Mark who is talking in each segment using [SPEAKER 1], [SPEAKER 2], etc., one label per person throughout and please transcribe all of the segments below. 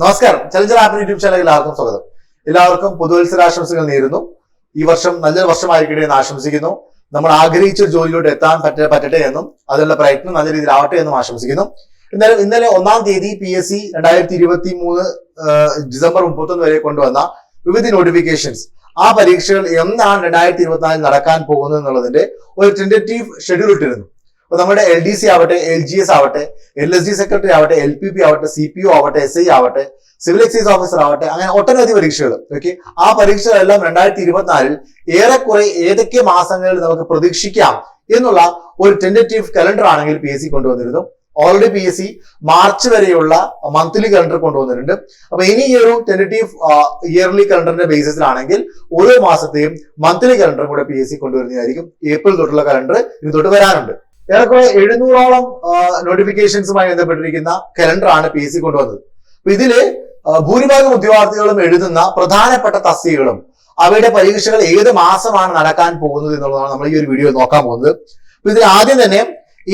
[SPEAKER 1] നമസ്കാരം. Challenger app YouTube ചാനലിൽ എല്ലാവർക്കും സ്വാഗതം. എല്ലാവർക്കും പുതുവത്സരാശംസകൾ നേരുന്നു. ഈ വർഷം നല്ലൊരു വർഷമായിരിക്കട്ടെ എന്ന് ആശംസിക്കുന്നു. നമ്മൾ ആഗ്രഹിച്ച ഒരു ജോലിയിലോട്ട് എത്താൻ പറ്റ പറ്റട്ടെ എന്നും അതിനുള്ള പ്രയത്നം നല്ല രീതിയിൽ ആവട്ടെ എന്നും ആശംസിക്കുന്നു. എന്നാലും ഇന്നലെ ഒന്നാം തീയതി പി എസ് സി രണ്ടായിരത്തി ഇരുപത്തി മൂന്ന് ഡിസംബർ മുപ്പത്തൊന്ന് വരെ കൊണ്ടുവന്ന വിവിധ നോട്ടിഫിക്കേഷൻസ് ആ പരീക്ഷകൾ എന്നാണ് രണ്ടായിരത്തി ഇരുപത്തിനാലിൽ നടക്കാൻ പോകുന്നത് എന്നുള്ളതിന്റെ ഒരു ടെന്റേറ്റീവ് ഷെഡ്യൂൾ ഇട്ടിരുന്നു. അപ്പൊ നമ്മുടെ എൽ ഡി സി ആവട്ടെ എൽ ജി എസ് ആവട്ടെ എൽ എസ് ഡി സെക്രട്ടറി ആവട്ടെ എൽ പി പി ആവട്ടെ സി പി ഒ ആവട്ടെ എസ് ഐ ആവട്ടെ സിവിൽ എക്സൈസ് ഓഫീസർ ആവട്ടെ അങ്ങനെ ഒട്ടനവധി പരീക്ഷകൾ ഓക്കെ ആ പരീക്ഷകളെല്ലാം രണ്ടായിരത്തി ഇരുപത്തിനാലിൽ ഏറെക്കുറെ ഏതൊക്കെ മാസങ്ങളിൽ നമുക്ക് പ്രതീക്ഷിക്കാം എന്നുള്ള ഒരു ടെൻഡറ്റീവ് കലണ്ടർ ആണെങ്കിൽ P S C കൊണ്ടുവന്നിരുന്നു. Already P S C March വരെയുള്ള മന്ത്ലി കലണ്ടർ കൊണ്ടുവന്നിട്ടുണ്ട്. അപ്പൊ ഇനി ഈ ഒരു ടെൻഡറ്റീവ് ഇയർലി കലണ്ടറിന്റെ ബേസിസിലാണെങ്കിൽ ഓരോ മാസത്തെയും മന്ത്ലി കലണ്ടറും കൂടെ പി എസ് സി കൊണ്ടുവരുന്നതായിരിക്കും. ഏപ്രിൽ തൊട്ടുള്ള കലണ്ടർ ഇനി തൊട്ട് വരാനുണ്ട് ഏറെക്കുറെ എഴുന്നൂറോളം നോട്ടിഫിക്കേഷൻസുമായി ബന്ധപ്പെട്ടിരിക്കുന്ന കലണ്ടറാണ് പി എസ് സി കൊണ്ടുവന്നത്. അപ്പൊ ഇതിൽ ഭൂരിഭാഗം ഉദ്യോഗാർത്ഥികളും എഴുതുന്ന പ്രധാനപ്പെട്ട തസ്തികകളും അവയുടെ പരീക്ഷകൾ ഏത് മാസമാണ് നടക്കാൻ പോകുന്നത് എന്നുള്ളതാണ് നമ്മൾ ഈ ഒരു വീഡിയോ നോക്കാൻ പോകുന്നത്. അപ്പൊ ഇതിൽ ആദ്യം തന്നെ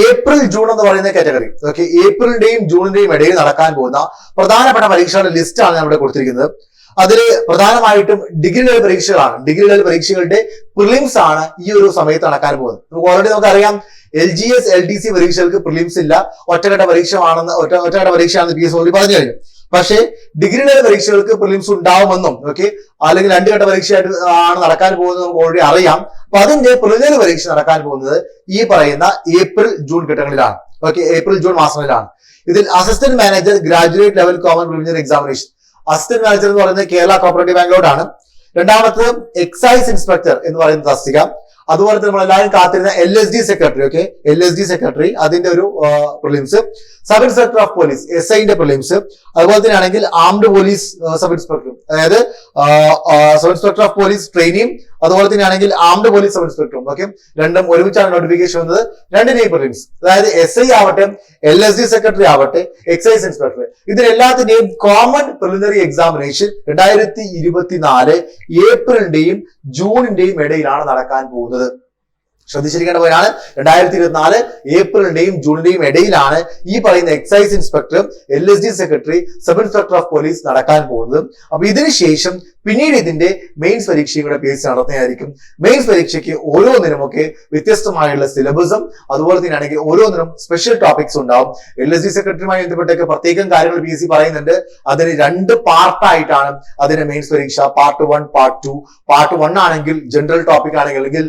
[SPEAKER 1] ഏപ്രിൽ ജൂൺ എന്ന് പറയുന്ന കാറ്റഗറി ഓക്കെ ഏപ്രിലിന്റെയും ജൂണിന്റെയും ഇടയിൽ നടക്കാൻ പോകുന്ന പ്രധാനപ്പെട്ട പരീക്ഷകളുടെ ലിസ്റ്റ് ആണ് ഇവിടെ കൊടുത്തിരിക്കുന്നത്. അതിൽ പ്രധാനമായിട്ടും ഡിഗ്രി ലെവൽ പരീക്ഷകളാണ്. ഡിഗ്രി ലെവൽ പരീക്ഷകളുടെ പ്രിലിംസ് ആണ് ഈ ഒരു സമയത്ത് നടക്കാൻ പോകുന്നത്. ഓൾറെഡി നമുക്കറിയാം L G S L D C പരീക്ഷകൾക്ക് പ്രിലിംസ് ഇല്ല. ഒറ്റഘട്ട പരീക്ഷയാണെന്ന് ഒറ്റ ഒറ്റഘട്ട പരീക്ഷയാണെന്ന് പി എസ് ഓൾറെഡി പറഞ്ഞു കഴിഞ്ഞു. പക്ഷേ ഡിഗ്രി ലെവൽ പരീക്ഷകൾക്ക് പ്രിലിംസ് ഉണ്ടാവുമെന്നും ഓക്കെ അല്ലെങ്കിൽ രണ്ട് ഘട്ട പരീക്ഷയായിട്ട് ആണ് നടക്കാൻ പോകുന്നത് നമുക്ക് ഓൾറെഡി അറിയാം. അപ്പൊ അതിന്റെ പ്രിലിമിനറി പരീക്ഷ നടക്കാൻ പോകുന്നത് ഈ പറയുന്ന ഏപ്രിൽ ജൂൺ ഘട്ടങ്ങളിലാണ്. ഓക്കെ ഏപ്രിൽ ജൂൺ മാസങ്ങളിലാണ്. ഇതിൽ assistant manager graduate level common preliminary examination assistant manager എന്ന് പറയുന്നത് കേരള കോപ്പറേറ്റീവ് ബാങ്കിലോടാണ് രണ്ടാമത്തത് എക്സൈസ് ഇൻസ്പെക്ടർ എന്ന് പറയുന്ന തസ്തിക. അതുപോലെ തന്നെ നമ്മൾ എല്ലാവരും കാത്തിരുന്ന L S D secretary okay L S D secretary അതിന്റെ ഒരു prelims sub inspector of police S ഐന്റെ പ്രിലിംസ് അതുപോലെ തന്നെ ആണെങ്കിൽ ആംഡ് പോലീസ് സബ് ഇൻസ്പെക്ടറും അതായത് സബ് ഇൻസ്പെക്ടർ ഓഫ് പോലീസ് ട്രെയിനിയും അതുപോലെ തന്നെയാണെങ്കിൽ ആംഡ് പോലീസ് സബ് ഇൻസ്പെക്ടറും ഓക്കെ രണ്ടും ഒരുമിച്ചാണ് നോട്ടിഫിക്കേഷൻ വന്നത്. രണ്ട് പ്രിലിംസ് അതായത് എസ് ഐ ആവട്ടെ എൽ എസ് ഡി സെക്രട്ടറി ആവട്ടെ എക്സൈസ് ഇൻസ്പെക്ടർ ഇതിനെല്ലാത്തിന്റെയും കോമൺ പ്രിലിമിനറി എക്സാമിനേഷൻ രണ്ടായിരത്തി ഇരുപത്തിനാല് ഏപ്രിലിന്റെയും ജൂണിന്റെയും ഇടയിലാണ് നടക്കാൻ പോകുന്നത്. ശ്രദ്ധിച്ചിരിക്കേണ്ട പോലെയാണ് രണ്ടായിരത്തി ഇരുപത്തിനാല് ഏപ്രിലിന്റെയും ജൂണിന്റെയും ഇടയിലാണ് ഈ പറയുന്ന excise ഇൻസ്പെക്ടറും L S D secretary sub inspector of police നടക്കാൻ പോകുന്നത്. അപ്പൊ ഇതിനുശേഷം പിന്നീട് ഇതിന്റെ മെയിൻസ് പരീക്ഷയും കൂടെ പി നടത്തുന്നതായിരിക്കും. മെയിൻസ് പരീക്ഷയ്ക്ക് ഓരോന്നിനുമൊക്കെ വ്യത്യസ്തമായുള്ള സിലബസും അതുപോലെ തന്നെ ആണെങ്കിൽ ഓരോന്നിനും സ്പെഷ്യൽ ടോപ്പിക്സ് ഉണ്ടാവും. എൽ എസ് ഡി സെക്രട്ടറിയുമായി ബന്ധപ്പെട്ടൊക്കെ പ്രത്യേകം കാര്യങ്ങൾ പി എസ് സി പറയുന്നുണ്ട്. അതിന് രണ്ട് പാർട്ടായിട്ടാണ് അതിന്റെ മെയിൻസ് പരീക്ഷ. Part one part two part one ആണെങ്കിൽ ജനറൽ ടോപ്പിക് ആണെങ്കിൽ അല്ലെങ്കിൽ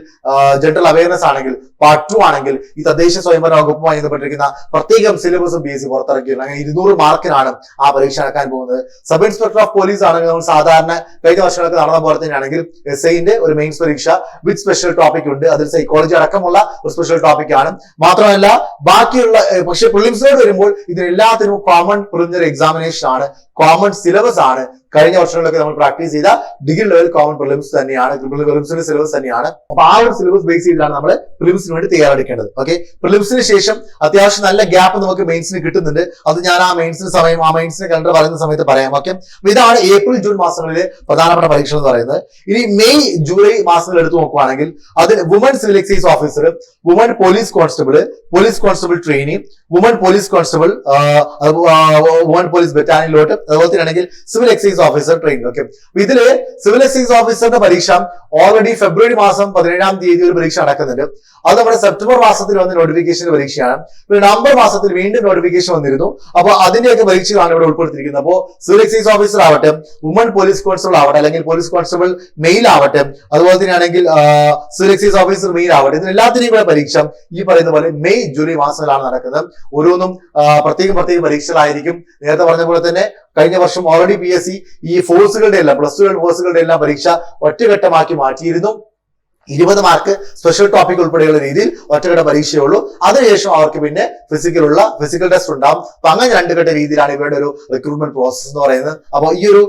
[SPEAKER 1] ജനറൽ അവയർനെസ് ആണെങ്കിൽ പാർട്ട് ടു ആണെങ്കിൽ ഈ തദ്ദേശ സ്വയംഭരണ വകുപ്പുമായി ബന്ധപ്പെട്ടിരിക്കുന്ന പ്രത്യേകം സിലബസും പി എസ് സി പുറത്തിറക്കിയിട്ടുണ്ട്. അങ്ങനെ ഇരുന്നൂറ് മാർക്കിനാണ് ആ പരീക്ഷ നടക്കാൻ പോകുന്നത്. സബ് ഇൻസ്പെക്ടർ ഓഫ് പോലീസ് ആണെങ്കിൽ നമ്മൾ സാധാരണ കഴിഞ്ഞ വർഷങ്ങളൊക്കെ നടന്ന പോലെ തന്നെയാണെങ്കിൽ എസ് ഐന്റെ ഒരു മെയിൻസ് പരീക്ഷ വിത്ത് സ്പെഷ്യൽ ടോപ്പിക് ഉണ്ട്. അതിൽ സൈക്കോളജി അടക്കമുള്ള ഒരു സ്പെഷ്യൽ ടോപ്പിക് ആണ്. മാത്രമല്ല ബാക്കിയുള്ള പക്ഷെ പ്രിലിംസിലോട്ട് വരുമ്പോൾ ഇതിനെല്ലാത്തിനും കോമൺ പ്രിലിമിനറി എക്സാമിനേഷൻ ആണ്. കോമൺ സിലബസ് ആണ്. കഴിഞ്ഞ വർഷങ്ങളിലൊക്കെ നമ്മൾ പ്രാക്ടീസ് ചെയ്ത ഡിഗ്രി ലെവൽ കോമൺ പ്രിലിംസ് തന്നെയാണ് പ്രിലിംസിന്റെ സിലബസ് തന്നെയാണ്. അപ്പൊ ആ ഒരു സിലബസ് ബേസ് ചെയ്താണ് നമ്മൾ പ്രിലിംസിന് വേണ്ടി തയ്യാറെടുക്കേണ്ടത്. ഓക്കെ പ്രിലിംസിന് ശേഷം അത്യാവശ്യം നല്ല ഗ്യാപ്പ് നമുക്ക് മെയിൻസിന് കിട്ടുന്നുണ്ട്. അത് ഞാൻ ആ മെയിൻസിന് സമയം ആ മെയിൻസിന് കലണ്ടർ പറയുന്ന സമയത്ത് പറയാം. ഓക്കെ ഇതാണ് ഏപ്രിൽ ജൂൺ മാസങ്ങളിലെ പ്രധാനപ്പെട്ട പരീക്ഷ എന്ന് പറയുന്നത്. ഇനി മെയ് ജൂലൈ മാസങ്ങൾ എടുത്തു നോക്കുവാണെങ്കിൽ അതിൽ woman civil excise officer woman police constable police constable trainee woman police constable woman police ബറ്റാലിയനിലോട്ട് അതുപോലെ തന്നെ civil excise officer training okay ഇതിൽ സിവിൽ എക്സൈസ് ഓഫീസറിന്റെ പരീക്ഷ ഓൾറെഡി ഫെബ്രുവരി മാസം പതിനേഴാം തീയതി ഒരു പരീക്ഷ നടക്കുന്നുണ്ട്. അത് നമ്മുടെ സെപ്റ്റംബർ മാസത്തിൽ വന്ന നോട്ടിഫിക്കേഷൻ പരീക്ഷയാണ്. പിന്നെ നവംബർ മാസത്തിൽ വീണ്ടും നോട്ടിഫിക്കേഷൻ വന്നിരുന്നു. അപ്പോൾ അതിന്റെയൊക്കെ പരീക്ഷയാണ് ഇവിടെ ഉൾപ്പെടുത്തിയിരിക്കുന്നത്. അപ്പോൾ സിവിൽ എക്സൈസ് ഓഫീസർ ആവട്ടെ വുമൺ പോലീസ് കോൺസ്റ്റബിൾ ആവട്ടെ അല്ലെങ്കിൽ പോലീസ് കോൺസ്റ്റബിൾ മെയിൽ ആവട്ടെ അതുപോലെ തന്നെയാണെങ്കിൽ സിവിൽ എക്സൈസ് ഓഫീസർ മെയിൽ ആവട്ടെ ഇതിനെല്ലാത്തിനെയും കൂടെ പരീക്ഷ ഈ പറയുന്ന പോലെ മെയ് ജൂലൈ മാസത്തിലാണ് നടക്കുന്നത്. ഓരോന്നും പ്രത്യേകം പ്രത്യേകം പരീക്ഷകളായിരിക്കും. നേരത്തെ പറഞ്ഞ പോലെ തന്നെ കഴിഞ്ഞ വർഷം ഓൾറെഡി പി എസ് സി ഈ ഫോഴ്സുകളുടെ എല്ലാം പ്ലസ് ടു ഫോഴ്സുകളുടെ എല്ലാം പരീക്ഷ ഒറ്റഘട്ടമാക്കി മാറ്റിയിരുന്നു. ഇരുപത് മാർക്ക് സ്പെഷ്യൽ ടോപ്പിക് ഉൾപ്പെടെയുള്ള രീതിയിൽ ഒറ്റഘട്ട പരീക്ഷയുള്ളൂ. അതിനുശേഷം അവർക്ക് പിന്നെ ഫിസിക്കലുള്ള ഫിസിക്കൽ ടെസ്റ്റ് ഉണ്ടാവും. അപ്പൊ അങ്ങനെ രണ്ട് ഘട്ട രീതിയിലാണ് ഇവരുടെ ഒരു റിക്രൂട്ട്മെന്റ് പ്രോസസ്സ് എന്ന് പറയുന്നത്. അപ്പോൾ ഈ ഒരു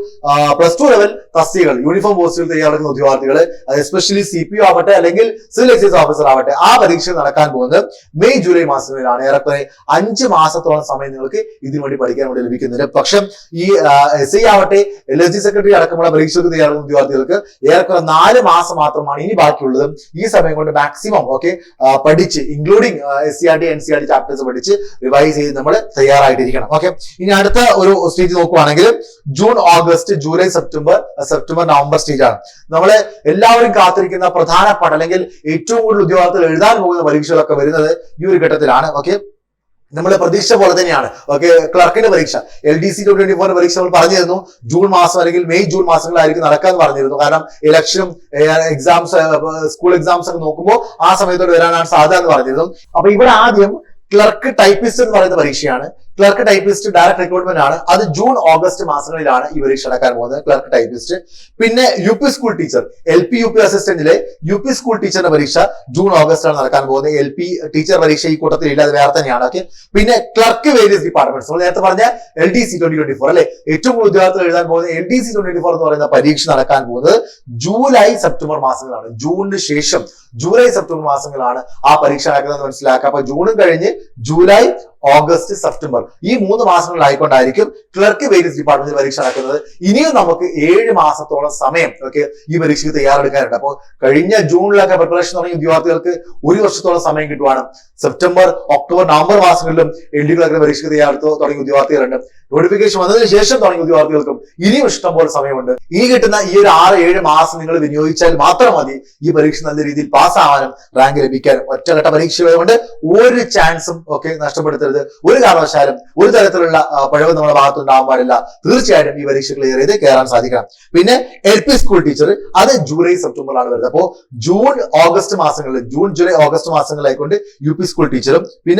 [SPEAKER 1] പ്ലസ് ടു ലെവൽ തസ്തികൾ യൂണിഫോം പോസ്റ്റുകൾ തയ്യാറെടുക്കുന്ന ഉദ്യോഗാർത്ഥികൾ എസ്പെഷ്യലി സി പി ഒ ആവട്ടെ അല്ലെങ്കിൽ സിവിൽ എക്സൈസ് ഓഫീസർ ആവട്ടെ ആ പരീക്ഷ നടക്കാൻ പോകുന്നത് മെയ് ജൂലൈ മാസങ്ങളിലാണ് ഏറെക്കുറെ അഞ്ച് മാസത്തോളം സമയം നിങ്ങൾക്ക് ഇതിനു വേണ്ടി പഠിക്കാൻ വേണ്ടി ലഭിക്കുന്നുണ്ട്. പക്ഷെ ഈ എസ് ഐ ആവട്ടെ എൽ എസ് ജി സെക്രട്ടറി അടക്കമുള്ള പരീക്ഷകൾക്ക് തയ്യാറെടുക്കുന്ന ഉദ്യോഗാർത്ഥികൾക്ക് ഏറെക്കുറെ നാല് മാസം മാത്രമാണ് ഇനി ബാക്കിയുള്ളത്. ഉള്ളതും ഈ സമയം കൊണ്ട് മാക്സിമം ഓക്കെ പഠിച്ച് including S C R T N C R T chapters പഠിച്ച് റിവൈസ് ചെയ്ത് നമ്മൾ തയ്യാറായിട്ടിരിക്കണം ഓക്കെ ഇനി അടുത്ത ഒരു സ്റ്റേജ് നോക്കുവാണെങ്കിൽ June August July September September November stage ആണ്. നമ്മൾ എല്ലാവരും കാത്തിരിക്കുന്ന പ്രധാനപ്പെട്ട അല്ലെങ്കിൽ ഏറ്റവും കൂടുതൽ ഉദ്യോഗത്തിൽ എഴുതാൻ പോകുന്ന പരീക്ഷകളൊക്കെ വരുന്നത് ഈ ഒരു ഘട്ടത്തിലാണ് ഓക്കെ നമ്മൾ പ്രതീക്ഷ പോലെ തന്നെയാണ്. ഓക്കെ ക്ലർക്കിന്റെ പരീക്ഷ. എൽ ഡി സി ട്വന്റി ഫോറിന്റെ പരീക്ഷ നമ്മൾ പറഞ്ഞിരുന്നു. ജൂൺ മാസം അല്ലെങ്കിൽ മെയ് ജൂൺ മാസങ്ങളായിരിക്കും നടക്കാൻ പറഞ്ഞിരുന്നു. കാരണം ഇലക്ഷനും എക്സാംസ് സ്കൂൾ എക്സാംസ് ഒക്കെ നോക്കുമ്പോൾ ആ സമയത്തോട് വരാനാണ് സാധ്യത എന്ന് പറഞ്ഞിരുന്നു. അപ്പൊ ഇവിടെ ആദ്യം ക്ലർക്ക് ടൈപ്പിസ്റ്റ് എന്ന് പറയുന്ന പരീക്ഷയാണ്. ക്ലർക്ക് ടൈപ്പിസ്റ്റ് ഡയറക്ട് റിക്രൂട്ട്മെന്റ് ആണ്. അത് ജൂൺ ഓഗസ്റ്റ് മാസങ്ങളിലാണ് ഈ പരീക്ഷ നടക്കാൻ പോകുന്നത് ക്ലർക്ക് ടൈപ്പിസ്റ്റ് പിന്നെ U P school teacher L P U P അസിസ്റ്റന്റിലെ U P school ടീച്ചറിന്റെ പരീക്ഷ ജൂൺ ഓഗസ്റ്റ് ആണ് നടക്കാൻ പോകുന്നത്. എൽ പി ടീച്ചർ പരീക്ഷ ഈ കൂട്ടത്തിൽ ഇല്ല അത് വേറെ തന്നെയാണ്. ഓക്കെ പിന്നെ ക്ലർക്ക് വേരിയസ് ഡിപ്പാർട്ട്മെന്റ്സ് നമ്മൾ നേരത്തെ പറഞ്ഞ L D C twenty twenty four അല്ലെ? ഏറ്റവും കൂടുതൽ ഉദ്യോഗത്തിൽ എഴുതാൻ പോകുന്നത് L D C twenty four എന്ന് പറയുന്ന പരീക്ഷ നടക്കാൻ പോകുന്നത് ജൂലൈ സെപ്റ്റംബർ മാസങ്ങളാണ് ജൂണിന് ശേഷം ജൂലൈ സെപ്റ്റംബർ മാസങ്ങളാണ് ആ പരീക്ഷ നടക്കുന്നത് മനസ്സിലാക്കുക. അപ്പൊ ജൂണും കഴിഞ്ഞ് ജൂലൈ ഓഗസ്റ്റ് സെപ്റ്റംബർ. ഈ മൂന്ന് മാസങ്ങളിലായിക്കൊണ്ടായിരിക്കും ക്ലർക്ക് വേരിയസ് ഡിപ്പാർട്ട്മെന്റ് പരീക്ഷ നടക്കുന്നത്. ഇനിയും നമുക്ക് ഏഴ് മാസത്തോളം സമയം ഒക്കെ ഈ പരീക്ഷയ്ക്ക് തയ്യാറെടുക്കാനുണ്ട്. അപ്പോൾ കഴിഞ്ഞ ജൂണിലൊക്കെ പ്രിപ്പറേഷൻ തുടങ്ങിയ വിദ്യാർത്ഥികൾക്ക് ഒരു വർഷത്തോളം സമയം കിട്ടുവാണ്. സെപ്റ്റംബർ ഒക്ടോബർ നവംബർ മാസങ്ങളിലും എൽ ഡി ക്ലർക്ക് പരീക്ഷ തയ്യാറെടുത്ത് തുടങ്ങിയ ഉദ്യോഗാർത്ഥികളുണ്ട്. നോട്ടിഫിക്കേഷൻ വന്നതിന് ശേഷം തുടങ്ങിയ ഉദ്യോഗാർത്ഥികൾക്കും ഇനിയും ഇഷ്ടം പോലെ സമയമുണ്ട്. ഈ കിട്ടുന്ന ഈ ഒരു ആറ് ഏഴ് മാസം നിങ്ങൾ വിനിയോഗിച്ചാൽ മാത്രം മതി ഈ പരീക്ഷ നല്ല രീതിയിൽ പാസ്സാവാനും റാങ്ക് ലഭിക്കാനും. ഒറ്റഘട്ട പരീക്ഷകളുണ്ട് ഒരു ചാൻസും ഒക്കെ നഷ്ടപ്പെടുത്തരുത്. ഒരു കാരണവശാലും ഒരു തരത്തിലുള്ള പഴവ് നമ്മുടെ ഭാഗത്ത് ഉണ്ടാവാൻ പാടില്ല. തീർച്ചയായിട്ടും ഈ പരീക്ഷ ക്ലിയർ ചെയ്ത് കയറാൻ സാധിക്കണം. പിന്നെ എൽ പി സ്കൂൾ ടീച്ചർ അത് ജൂലൈ സെപ്റ്റംബറിലാണ് വരുന്നത്. അപ്പോൾ ജൂൺ ഓഗസ്റ്റ് മാസങ്ങളിൽ ജൂൺ ജൂലൈ ഓഗസ്റ്റ് മാസങ്ങളായിക്കൊണ്ട് യു പി സ്കൂൾ ടീച്ചറും പിന്നെ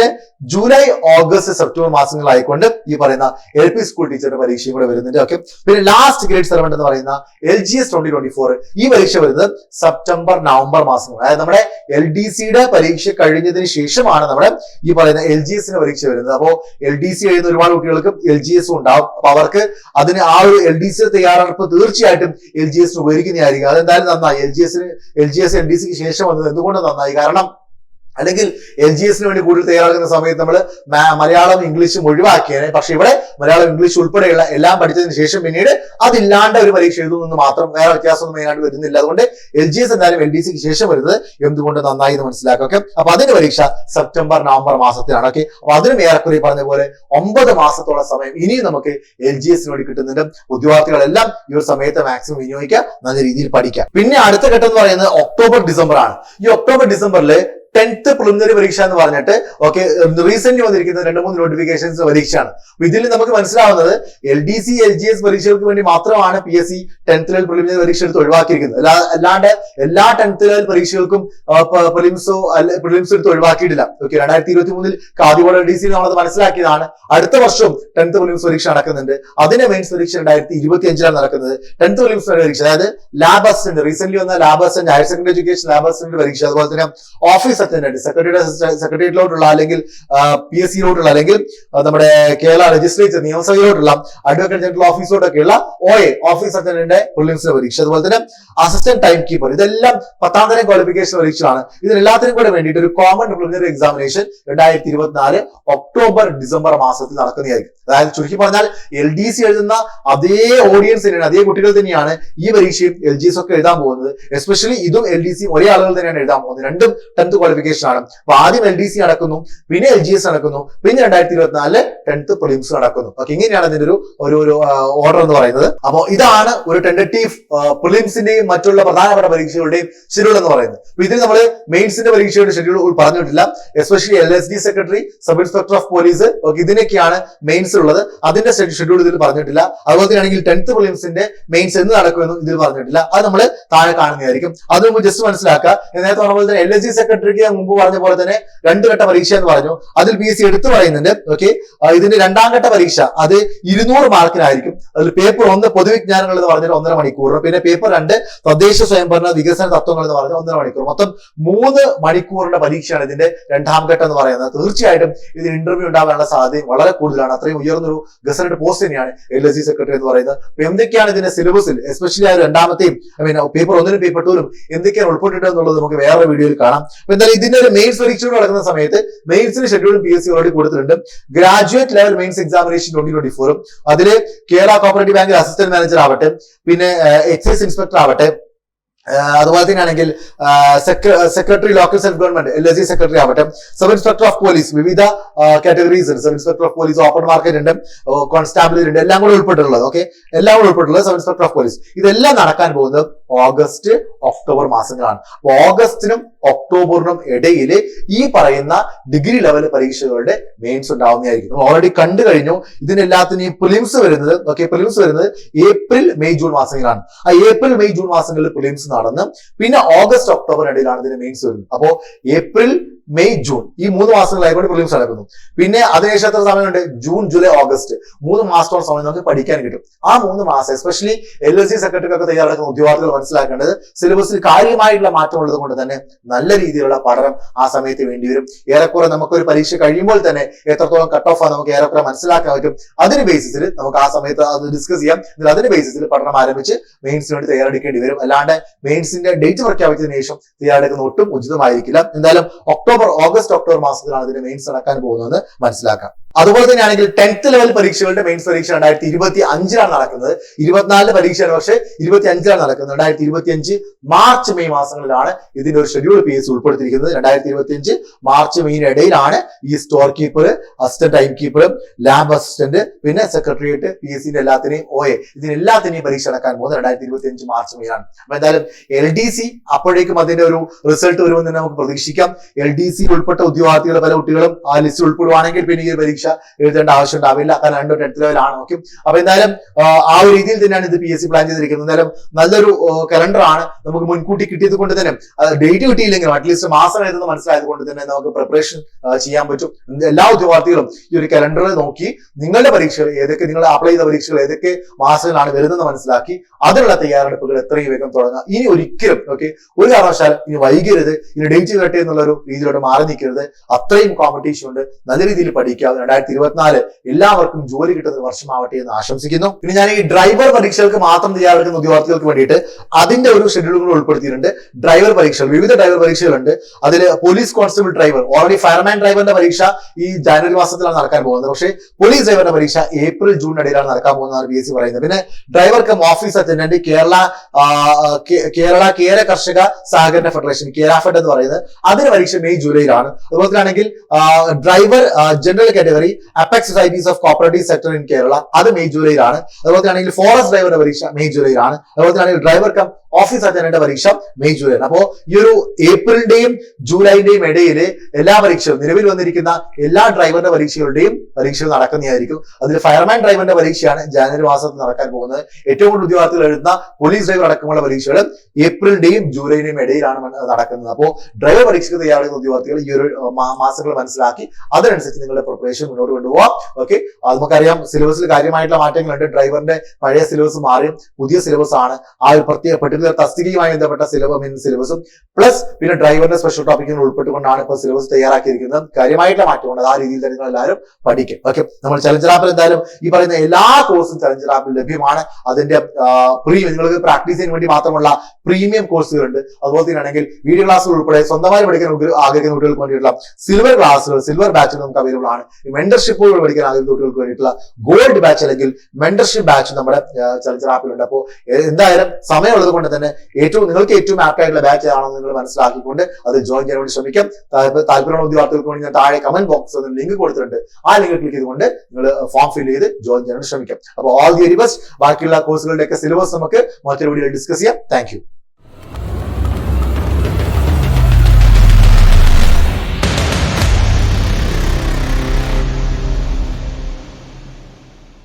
[SPEAKER 1] ജൂലൈ ഓഗസ്റ്റ് സെപ്റ്റംബർ മാസങ്ങളായിക്കൊണ്ട് ഈ പറയുന്ന എൽ പി സ്കൂൾ ടീച്ചറുടെ പരീക്ഷയും കൂടെ വരുന്നുണ്ട്. ഓക്കെ. പിന്നെ ലാസ്റ്റ് ഗ്രേഡ് സെവൻ എന്ന് പറയുന്ന L G S twenty twenty four ഈ പരീക്ഷ വരുന്നത് സെപ്റ്റംബർ നവംബർ മാസങ്ങൾ അതായത് നമ്മുടെ എൽ ഡി സിയുടെ പരീക്ഷ കഴിഞ്ഞതിന് ശേഷമാണ് നമ്മുടെ ഈ പറയുന്ന എൽ ജി എസിന്റെ പരീക്ഷ വരുന്നത്. അപ്പോൾ എൽ ഡി സി എഴുതുന്ന ഒരുപാട് കുട്ടികൾക്ക് എൽ ജി എസും ഉണ്ടാവും. അപ്പൊ അവർക്ക് അതിന് ആ ഒരു എൽ ഡി സി തയ്യാറെടുപ്പ് തീർച്ചയായിട്ടും എൽ ജി എസിന് ഉപകരിക്കുന്നതായിരിക്കും. അതെന്തായാലും നന്നായി. എൽ ജി എസിന് L G S L D സിക്ക് ശേഷം വന്നത് എന്തുകൊണ്ട് നന്നായി. കാരണം അല്ലെങ്കിൽ എൽ ജി എസിന് വേണ്ടി കൂടുതൽ തയ്യാറാക്കുന്ന സമയത്ത് നമ്മൾ മലയാളം ഇംഗ്ലീഷും ഒഴിവാക്കിയേനെ. പക്ഷെ ഇവിടെ മലയാളം ഇംഗ്ലീഷ് ഉൾപ്പെടെയുള്ള എല്ലാം പഠിച്ചതിന് ശേഷം പിന്നീട് അതില്ലാണ്ട് ഒരു പരീക്ഷ എഴുതുന്നു മാത്രം വേറെ വ്യത്യാസമൊന്നും മെയിനായിട്ട് വരുന്നില്ല. അതുകൊണ്ട് എൽ ജി എസ് എന്തായാലും എൽ ഡി സിക്ക് ശേഷം വരുന്നത് എന്തുകൊണ്ട് നന്നായി എന്ന് മനസ്സിലാക്കുക ഓക്കെ അപ്പൊ അതിന്റെ പരീക്ഷ സെപ്റ്റംബർ നവംബർ മാസത്തിലാണ് ഓക്കെ അപ്പൊ അതിനും ഏറെക്കുറെ പറഞ്ഞ പോലെ ഒമ്പത് മാസത്തോളം സമയം ഇനിയും നമുക്ക് എൽ ജി എസിന് വേണ്ടി കിട്ടുന്നുണ്ട്. ഉദ്യോഗാർത്ഥികളെല്ലാം ഈ ഒരു സമയത്ത് മാക്സിമം വിനിയോഗിക്കുക നല്ല രീതിയിൽ പഠിക്കുക പിന്നെ അടുത്ത ഘട്ടം എന്ന് പറയുന്നത് ഒക്ടോബർ ഡിസംബർ ആണ് ഈ ഒക്ടോബർ ഡിസംബറിൽ ടെൻത്ത് പ്രിലിമിനറി പരീക്ഷ എന്ന് പറഞ്ഞിട്ട് ഓക്കെ റീസെന്റ് വന്നിരിക്കുന്ന രണ്ട് മൂന്ന് നോട്ടിഫിക്കേഷൻസ് പരീക്ഷയാണ്. ഇതിൽ നമുക്ക് മനസ്സിലാവുന്നത് L D C L G S പരീക്ഷകൾക്ക് വേണ്ടി മാത്രമാണ് P S C tenth level preliminary പരീക്ഷ എടുത്ത് ഒഴിവാക്കിയിരിക്കുന്നത്. അല്ലാ- അല്ലാണ്ട് എല്ലാ ടെൻത്ത് ലെവൽ പരീക്ഷകൾക്കും പ്രിലിംസോ പ്രിലിംസ് എടുത്ത് ഒഴിവാക്കിയിട്ടില്ല. ഓക്കെ രണ്ടായിരത്തി ഇരുപത്തി മൂന്നിൽ കാതിപോട് എൽ ഡി സി നമ്മളത് മനസ്സിലാക്കിയതാണ്. അടുത്ത വർഷം ടെൻത്ത് പ്രിലിംസ് പരീക്ഷ നടക്കുന്നുണ്ട്. അതിന്റെ മെയിൻസ് പരീക്ഷ രണ്ടായിരത്തി ഇരുപത്തി അഞ്ചിലാണ് നടക്കുന്നത്. ടെൻത്ത് പ്രിലിംസ് പരീക്ഷ അതായത് ലാബ് അസിസ്റ്റന്റ് റീസെന്റ് വന്ന lab assistant higher secondary education lab assistant പരീക്ഷ അതുപോലെ തന്നെ ഓഫീസ് അറ്റൻഡന്റ് സെക്രട്ടറിയുടെ സെക്രട്ടേറിയറ്റിലോട്ടുള്ള അല്ലെങ്കിൽ പി എസ് സിയിലോട്ടുള്ള അല്ലെങ്കിൽ നമ്മുടെ കേരള ലെജിസ്ലേച്ചർ നിയമസഭയിലോട്ടുള്ള അഡ്വക്കേറ്റ് ജനറൽ ഓഫീസിലോട്ടൊക്കെയുള്ള ഒ എ ഓഫീസ് അറ്റൻഡന്റിന്റെ പ്രിലിംസിന്റെ പരീക്ഷ. അതുപോലെ തന്നെ അസിസ്റ്റന്റ് ടൈം കീപ്പർ ഇതെല്ലാം പത്താം തരം ക്വാളിഫിക്കേഷൻ പരീക്ഷയാണ് ഇതിനെല്ലാത്തിനും കൂടെ വേണ്ടിയിട്ട് ഒരു കോമൺ പ്രിലിമിനറി എക്സാമിനേഷൻ രണ്ടായിരത്തി ഇരുപത്തിനാല് ഒക്ടോബർ ഡിസംബർ മാസത്തിൽ നടക്കുന്നതായിരിക്കും. അതായത് ചുരുക്കി പറഞ്ഞാൽ എൽ ഡി സി എഴുതുന്ന അതേ ഓഡിയൻസ് തന്നെയാണ് അതേ കുട്ടികൾ തന്നെയാണ് ഈ പരീക്ഷയും എൽ ജി എസ് ഒക്കെ എഴുതാൻ പോകുന്നത്. എസ്പെഷ്യലി ഇതും എൽ ഡി സിയും ഒരേ ആളുകൾ തന്നെയാണ് എഴുതാൻ പോകുന്നത്. രണ്ടും ടെൻത്ത് ക്വാളിഫിക്കേഷൻ ആണ്. അപ്പൊ ആദ്യം എൽ ഡി സി നടക്കുന്നു പിന്നെ എൽ ജി എസ് നടക്കുന്നു പിന്നെ രണ്ടായിരത്തി ഇരുപത്തിനാലിൽ ടെൻത്ത് പ്രിലിംസ് നടക്കുന്നു. ഓക്കെ ഇങ്ങനെയാണ് ഇതിന്റെ ഒരു ഒരു ഓർഡർ എന്ന് പറയുന്നത്. അപ്പോൾ ഇതാണ് ഒരു ടെൻഡറ്റീവ് പ്രിലിംസിന്റെയും മറ്റുള്ള പ്രധാനപ്പെട്ട പരീക്ഷകളുടെയും ഷെഡ്യൂൾ എന്ന് പറയുന്നത്. അപ്പൊ ഇതിൽ നമ്മൾ മെയിൻസിന്റെ പരീക്ഷയുടെ ഷെഡ്യൂൾ പറഞ്ഞിട്ടില്ല. Especially L S D secretary sub inspector of police ഇതിനൊക്കെയാണ് mains ഉള്ളത്. അതിന്റെ ഷെഡ്യൂൾ ഇതിൽ പറഞ്ഞിട്ടില്ല. അതുപോലെ തന്നെയാണെങ്കിൽ ടെൻത്ത് പ്രിലിംസിന്റെ മെയിൻസ് എന്ന് നടക്കുമെന്നും ഇതിൽ പറഞ്ഞിട്ടില്ല. അത് നമ്മൾ താഴെ കാണുന്നതായിരിക്കും. അത് നമുക്ക് ജസ്റ്റ് മനസ്സിലാക്കുക നേരത്തെ പറഞ്ഞ പോലെ തന്നെ എൽ എസ് ജി സെക്രട്ടറിക്ക് ഞാൻ മുമ്പ് പറഞ്ഞ പോലെ തന്നെ രണ്ട് ഘട്ട പരീക്ഷ എന്ന് പറഞ്ഞു. അതിൽ പി എസ് സി എടുത്തു പറയുന്നുണ്ട്. ഓക്കെ ഇതിന്റെ രണ്ടാം ഘട്ട പരീക്ഷ. അത് ഇരുന്നൂറ് മാർക്കിനായിരിക്കും. അതിൽ പേപ്പർ ഒന്ന് പൊതുവിജ്ഞാനങ്ങൾ എന്ന് പറഞ്ഞാൽ ഒന്നര മണിക്കൂർ. പിന്നെ പേപ്പർ രണ്ട് തദ്ദേശ സ്വയംഭരണ വികസന തത്വങ്ങൾ എന്ന് പറഞ്ഞാൽ ഒന്നര മണിക്കൂർ. മൊത്തം മൂന്ന് മണിക്കൂറിന്റെ പരീക്ഷയാണ് ഇതിന്റെ രണ്ടാം ഘട്ടം എന്ന് പറയുന്നത്. തീർച്ചയായിട്ടും ഇതിന് ഇന്റർവ്യൂ ഉണ്ടാകാനുള്ള സാധ്യത വളരെ കൂടുതലാണ്. അത്രയും ഉയർന്നൊരു ഗസനഡ് പോസ്റ്റ് തന്നെയാണ് എൽ എസ് സി സെക്രട്ടറി എന്ന് പറയുന്നത്. അപ്പൊ എന്തൊക്കെയാണ് ഇതിന്റെ സിലബസിൽ എസ്പെഷ്യലി ആ രണ്ടാമത്തെയും ഐ മീൻ പേപ്പർ ഒന്നിനും പേപ്പർ ടൂലും എന്തൊക്കെയാണ് ഉൾപ്പെട്ടിട്ടുള്ളത് നമുക്ക് വേറെ വീഡിയോയിൽ കാണാം. അപ്പൊ ഇതിന്റെ ഒരു മെയിൻസ് പരീക്ഷകൾ നടക്കുന്ന സമയത്ത് മെയിൻസിന് ഷെഡ്യൂളും പി എസ് സി ഓൾറെഡി കൊടുത്തിട്ടുണ്ട്. Graduate level mains examination twenty twenty ഫോറും അതിൽ കേരള കോപ്പറേറ്റീവ് ബാങ്കിൽ അസിസ്റ്റന്റ് മാനേജർ ആവട്ടെ പിന്നെ എക്സൈസ് ഇൻസ്പെക്ടർ ആവട്ടെ അതുപോലെ തന്നെയാണെങ്കിൽ secretary local self government L S C secretary ആവട്ടെ സബ് ഇൻസ്പെക്ടർ ഓഫ് പോലീസ് വിവിധ കാറ്റഗറീസ് ഉണ്ട്. Sub inspector of police open market ഉണ്ട് കോൺസ്റ്റാബിൾ ഉണ്ട് എല്ലാം കൂടെ ഉൾപ്പെട്ടിട്ടുള്ളത് ഓക്കെ എല്ലാം കൂടെ ഉൾപ്പെട്ടുള്ളത് സബ് ഇൻസ്പെക്ടർ ഓഫ് പോലീസ് ഇതെല്ലാം നടക്കാൻ പോകുന്നത് ഓഗസ്റ്റ് ഒക്ടോബർ മാസങ്ങളാണ്. ഓഗസ്റ്റിനും ഒക്ടോബറിനും ഇടയിൽ ഈ പറയുന്ന ഡിഗ്രി ലെവൽ പരീക്ഷകളുടെ മെയിൻസ് ഉണ്ടാവുന്നതായിരിക്കും. ഓൾറെഡി കണ്ടു കഴിഞ്ഞു. ഇതിനെല്ലാത്തിനും ഈ പ്രിലിംസ് വരുന്നത് ഓക്കെ പ്രിലിംസ് വരുന്നത് ഏപ്രിൽ മെയ് ജൂൺ മാസങ്ങളാണ്. ആ ഏപ്രിൽ മെയ് ജൂൺ മാസങ്ങളിൽ പ്രിലിംസ് നടന്ന് പിന്നെ ഓഗസ്റ്റ് ഒക്ടോബർ ഇടയിലാണ് ഇതിന് മെയിൻസ് വരുന്നത്. അപ്പോ ഏപ്രിൽ മെയ് ജൂൺ. ഈ മൂന്ന് മാസങ്ങളായിക്കോട്ടെ പ്രിലിംസ് നടക്കുന്നു. പിന്നെ അതിനുശേഷം എത്ര സമയമുണ്ട്? June July August. മൂന്ന് മാസത്തോളം സമയം നമുക്ക് പഠിക്കാൻ കിട്ടും. ആ മൂന്ന് മാസം എസ്പെഷ്യലി എൽ എസ് സി സെക്രട്ടറിക്കൊക്കെ തയ്യാറെടുക്കുന്ന ഉദ്യോഗാർത്ഥികൾ മനസ്സിലാക്കേണ്ടത് സിലബസിൽ കാര്യമായിട്ടുള്ള മാറ്റം ഉള്ളത് കൊണ്ട് തന്നെ നല്ല രീതിയിലുള്ള പഠനം ആ സമയത്ത് വേണ്ടി വരും. ഏറെക്കുറെ നമുക്കൊരു പരീക്ഷ കഴിയുമ്പോൾ തന്നെ എത്രത്തോളം കട്ട് ഓഫ് ആണ് നമുക്ക് ഏറെക്കുറെ മനസ്സിലാക്കാൻ പറ്റും. അതിന് ബേസിസിൽ നമുക്ക് ആ സമയത്ത് അത് ഡിസ്കസ് ചെയ്യാം. എന്നാൽ അതിന് ബേസിസിൽ പഠനം ആരംഭിച്ച് മെയിൻസിന് വേണ്ടി തയ്യാറെടുക്കേണ്ടി വരും. അല്ലാണ്ട് മെയിൻസിന്റെ ഡേറ്റ് പ്രഖ്യാപിച്ചതിന് ശേഷം തയ്യാറെടുക്കുന്ന ഒട്ടും ഉചിതമായിരിക്കില്ല. എന്തായാലും ഒക്ടോബർ ഓഗസ്റ്റ് ഒക്ടോബർ മാസത്തിലാണ് ഇതിന്റെ മെയിൻസ് നടക്കാൻ പോകുന്നതെന്ന് മനസ്സിലാക്കാം. അതുപോലെ തന്നെയാണെങ്കിൽ ടെൻത്ത് ലെവൽ പരീക്ഷകളുടെ മെയിൻസ് പരീക്ഷ രണ്ടായിരത്തി ഇരുപത്തി അഞ്ചിലാണ് നടക്കുന്നത്. ഇരുപത്തിനാലിന് പരീക്ഷയാണ് പക്ഷേ ഇരുപത്തി അഞ്ചിലാണ് നടക്കുന്നത്. രണ്ടായിരത്തി ഇരുപത്തി അഞ്ച് മാർച്ച് മെയ് മാസങ്ങളിലാണ് ഇതിന്റെ ഒരു ഷെഡ്യൂൾ പി എസ് ഉൾപ്പെടുത്തിയിരിക്കുന്നത്. രണ്ടായിരത്തി ഇരുപത്തി അഞ്ച് മാർച്ച് മെയിന് ഇടയിലാണ് ഈ store keeper assistant time keeper lab assistant പിന്നെ സെക്രട്ടേറിയറ്റ് പി എസ് സിന്റെ എല്ലാത്തിനെയും ഒ എ ഇതിനെല്ലാത്തിനെയും പരീക്ഷ നടക്കാൻ പോകുന്നത് രണ്ടായിരത്തി ഇരുപത്തി അഞ്ച് മാർച്ച് മെയ്യാണ് അപ്പൊ എന്തായാലും എൽ ഡി സി അപ്പോഴേക്കും അതിന്റെ ഒരു റിസൾട്ട് വരുമെന്ന് തന്നെ നമുക്ക് പ്രതീക്ഷിക്കാം. എൽ ഡി സി ഉൾപ്പെട്ട ഉദ്യോഗാർത്ഥികൾ പല കുട്ടികളും ആ ലിസ്റ്റ് ഉൾപ്പെടുവാണെങ്കിൽ പിന്നെ ഈ ഒരു പരീക്ഷ എഴുതേണ്ട ആവശ്യം ഉണ്ടാവില്ല കാരണം രണ്ടും ടെൻത്ത് ലെവലാണ് ഓക്കെ അപ്പൊ എന്തായാലും ആ, ഒരു രീതിയിൽ തന്നെയാണ് ഇത് പി എസ് സി പ്ലാൻ ചെയ്തിരിക്കുന്നത്. എന്തായാലും നല്ലൊരു കലണ്ടർ ആണ് നമുക്ക് മുൻകൂട്ടി കിട്ടിയത് കൊണ്ട് തന്നെ. ഡേറ്റ് കിട്ടിയില്ലെങ്കിലും അറ്റ്ലീസ്റ്റ് മാസം ഏതെന്ന് മനസ്സിലായത് കൊണ്ട് തന്നെ നമുക്ക് പ്രിപ്പറേഷൻ ചെയ്യാൻ പറ്റും. എല്ലാ ഉദ്യോഗാർത്ഥികളും ഈ ഒരു കലണ്ടർ നോക്കി നിങ്ങളുടെ പരീക്ഷകൾ ഏതൊക്കെ നിങ്ങൾ അപ്ലൈ ചെയ്ത പരീക്ഷകൾ ഏതൊക്കെ മാസങ്ങളാണ് വരുന്നതെന്ന് മനസ്സിലാക്കി അതിനുള്ള തയ്യാറെടുപ്പുകൾ എത്രയും വേഗം തുടങ്ങുക ഇനി ഒരിക്കലും ഓക്കെ ഒരു കാരണവശാലും ഇനി വൈകരുത്. ഇനി ഡേറ്റ് കട്ടെ എന്നുള്ള ഒരു രീതിയിലോട്ട് മാറി നിൽക്കരുത്. അത്രയും കോമ്പറ്റീഷൻ ഉണ്ട്. നല്ല രീതിയിൽ പഠിക്കുക രണ്ടായിരത്തി ഇരുപത്തിനാല് എല്ലാവർക്കും ജോലി കിട്ടുന്ന വർഷമാവട്ടെ എന്ന് ആശംസിക്കുന്നു. പിന്നെ ഞാൻ ഈ ഡ്രൈവർ പരീക്ഷകൾക്ക് മാത്രം തയ്യാറെടുക്കുന്ന ഉദ്യോഗാർത്ഥികൾക്ക് വേണ്ടിയിട്ട് അതിന്റെ ഒരു ഷെഡ്യൂൾ കൂടെ ഉൾപ്പെടുത്തിയിട്ടുണ്ട്. ഡ്രൈവർ പരീക്ഷകൾ വിവിധ ഡ്രൈവർ പരീക്ഷകളുണ്ട്. അതിൽ police constable driver already fireman ഡ്രൈവറിന്റെ പരീക്ഷ ഈ ജാനുവരി മാസത്തിലാണ് നടക്കാൻ പോകുന്നത്. പക്ഷേ പോലീസ് ഡ്രൈവറിന്റെ പരീക്ഷ ഏപ്രിൽ ജൂൺ ഇടയിലാണ് നടക്കാൻ പോകുന്നതാണ് ബി എസ് സി പറയുന്നത്. പിന്നെ driver cum office attendant Kerala ആ, കേരള കേര കർഷക സഹകരണ ഫെഡറേഷൻ കേരാഫെഡ് എന്ന് പറയുന്നത് അതിന് പരീക്ഷ മെയ് ജൂലൈയിലാണ്. അതുപോലെ തന്നെ ആണെങ്കിൽ driver general category apex societies of cooperative sector in Kerala അത് മെയ് ജൂലൈയിലാണ്. അതുപോലെ തന്നെ ആണെങ്കിൽ ഫോറസ്റ്റ് ഡ്രൈവറുടെ പരീക്ഷ മെയ് ജൂലൈയിലാണ്. അതുപോലെ തന്നെ ഡ്രൈവർ കം ഓഫീസ് അറ്റൻഡന്റ് പരീക്ഷ മെയ് ജൂലൈയാണ് അപ്പോ ഈ ഒരു ഏപ്രിലിന്റെയും ജൂലൈന്റെയും ഇടയിൽ എല്ലാ പരീക്ഷകളും നിലവിൽ വന്നിരിക്കുന്ന എല്ലാ ഡ്രൈവറിന്റെ പരീക്ഷകളുടെയും പരീക്ഷകൾ നടക്കുന്നതായിരിക്കും. അതിൽ ഫയർമാൻ ഡ്രൈവറിന്റെ പരീക്ഷയാണ് ജാനുവരി മാസത്തിൽ നടക്കാൻ പോകുന്നത്. ഏറ്റവും കൂടുതൽ ഉദ്യോഗാർത്ഥികൾ എഴുതുന്ന പോലീസ് ഡ്രൈവർ അടക്കമുള്ള പരീക്ഷകൾ ഏപ്രിലിന്റെയും ജൂലൈയുടെയും ഇടയിലാണ് നടക്കുന്നത്. അപ്പോൾ ഡ്രൈവർ പരീക്ഷയ്ക്ക് തയ്യാറെടുക്കുന്ന ഉദ്യോഗാർത്ഥികൾ ഈ ഒരു മാസങ്ങൾ മനസ്സിലാക്കി അതിനനുസരിച്ച് നിങ്ങളുടെ പ്രിപ്പറേഷൻ മുന്നോട്ട് കൊണ്ടുപോകാം ഓക്കെ നമുക്കറിയാം സിലബസിൽ കാര്യമായിട്ടുള്ള മാറ്റങ്ങളുണ്ട്. ഡ്രൈവറിന്റെ പഴയ സിലബസ് മാറി പുതിയ സിലബസ് ആണ്. ആ ഒരു പ്രത്യേക പെർട്ടിക്കുലർ തസ്തികയുമായി ബന്ധപ്പെട്ട സിലബസ് സിലബസും പ്ലസ് പിന്നെ ഡ്രൈവറിന്റെ സ്പെഷ്യൽ ടോപ്പിക്കുകൾ ഉൾപ്പെട്ടുകൊണ്ടാണ് ഇപ്പോൾ സിലബസ് തയ്യാറാക്കിയിരിക്കുന്നത്. കാര്യമായിട്ടുള്ള മാറ്റമുണ്ട് ആ രീതിയിൽ തന്നെ നിങ്ങൾ എല്ലാവരും പഠിക്കും. ഓക്കെ നമ്മൾ ചലഞ്ചർ ആപ്പിൽ എന്തായാലും ഈ പറയുന്ന എല്ലാ കോഴ്സും ചലഞ്ചർ ആപ്പിൽ ലഭ്യമാണ്. അതിന്റെ പ്രീമിയം നിങ്ങൾക്ക് പ്രാക്ടീസ് ചെയ്യാൻ വേണ്ടി മാത്രമുള്ള പ്രീമിയം കോഴ്സുകളുണ്ട് അതുപോലെ തന്നെ ആണെങ്കിൽ വീഡിയോ ക്ലാസ്സുകൾ ഉൾപ്പെടെ സ്വന്തമായി പഠിക്കാൻ ആഗ്രഹിക്കുന്ന കുട്ടികൾക്ക് വേണ്ടിയിട്ടുള്ള സിൽവർ ക്ലാസ്സുകൾ സിൽവർ ബാച്ചുകൾ നമുക്ക് അവൈലബിൾ ആണ്. മെന്റർഷിപ്പുകൾ പഠിക്കാൻ ആഗ്രഹിക്കുന്ന കുട്ടികൾക്ക് വേണ്ടിയിട്ടുള്ള ഗോൾഡ് ബാച്ച് അല്ലെങ്കിൽ മെന്റർഷിപ്പ് ബാച്ച് നമ്മുടെ ചലഞ്ചർ ആപ്പിലുണ്ട് അപ്പോൾ എന്തായാലും സമയമുള്ളത് കൊണ്ട് തന്നെ ഏറ്റവും നിങ്ങൾക്ക് ഏറ്റവും ആപ്റ്റ് ആയിട്ടുള്ള ബാച്ച് ആണെന്ന് നിങ്ങൾ മനസ്സിലാക്കിക്കൊണ്ട് അത് ജോയിൻ ചെയ്യാൻ വേണ്ടി ശ്രമിക്കാം. താല്പ- താല്പര്യമുള്ള ഉദ്യോഗാർത്ഥികൾക്ക് വേണ്ടി ഞാൻ താഴെ കമന്റ് ബോക്സ് ലിങ്ക് കൊടുത്തിട്ടുണ്ട്. ആ ലിങ്ക് ക്ലിക്ക് ചെയ്തുകൊണ്ട് നിങ്ങൾ ഫോം ഫിൽ ചെയ്ത് ജോയിൻ ചെയ്യാൻ ശ്രമിക്കാം. അപ്പോൾ ഓൾ ദി വെരി ബെസ്റ്റ് ബാക്കിയുള്ള കോഴ്സുകളുടെ ഒക്കെ സിലബസ് നമുക്ക് മറ്റൊരു വീഡിയോയിൽ ഡിസ്കസ് ചെയ്യാം. താങ്ക്